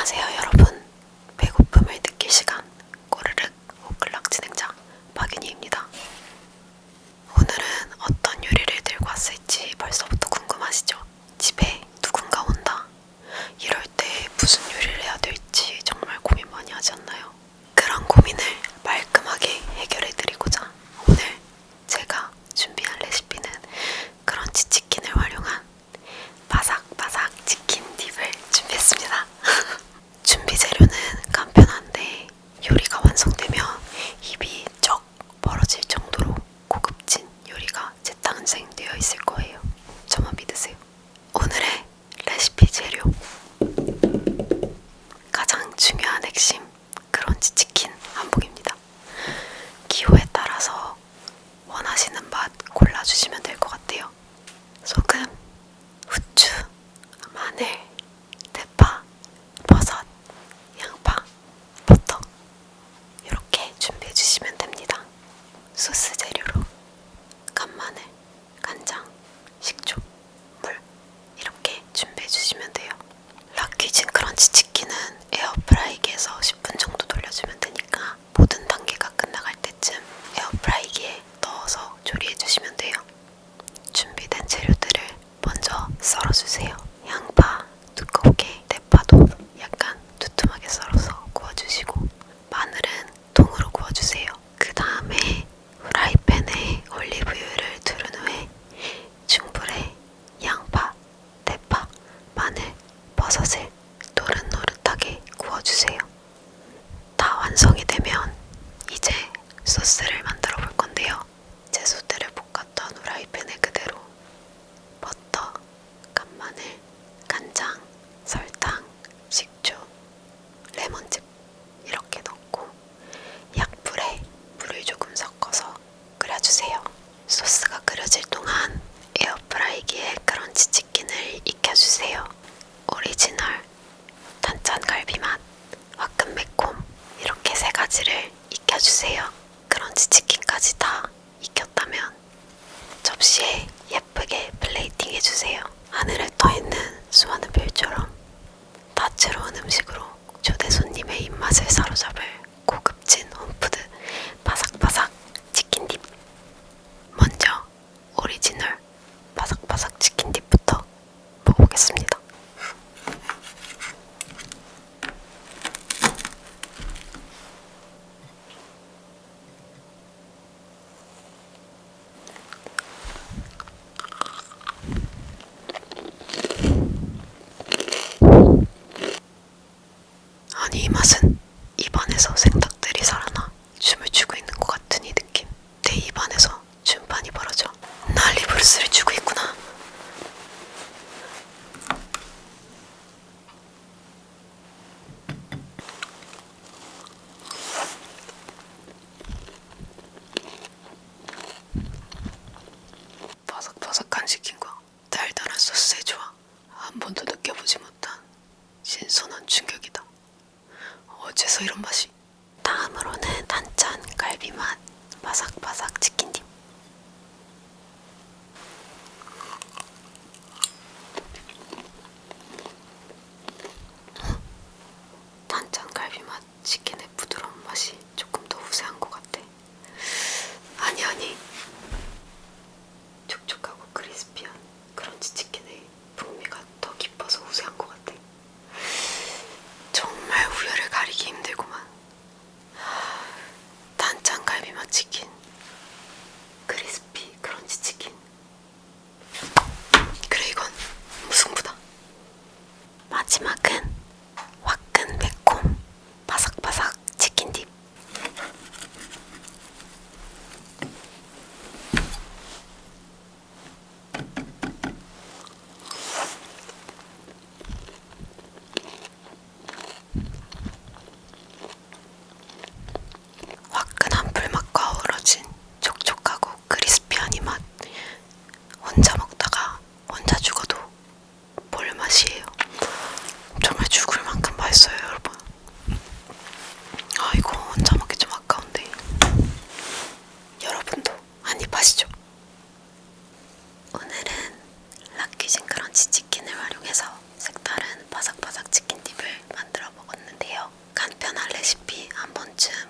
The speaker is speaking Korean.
안녕하세요 여러분. 만들어. 사로잡을 고급진 홈푸드 바삭바삭 치킨딥 먼저 오리지널 바삭바삭 치킨딥부터 먹어보겠습니다. 아니 이 맛은 입안에서 생닭들이 살아나 춤을 추고 있는 것 같은 이 느낌. 내 입안에서 춤판이 벌어져 난리 부르스를 추고 어째서 이런 맛이? 다음으로는 단짠 갈비 맛 바삭바삭 치킨딥. 단짠 갈비 맛 치킨의 부드러운 맛이 조금 더 우세한 것 같아. 아니 아니. 마지막은 화끈 매콤 바삭바삭 치킨딥. 화끈한 불맛과 어우러진 촉촉하고 크리스피한 이 맛. 혼자 먹다가 혼자 죽어도 볼 맛이에요. Belgium.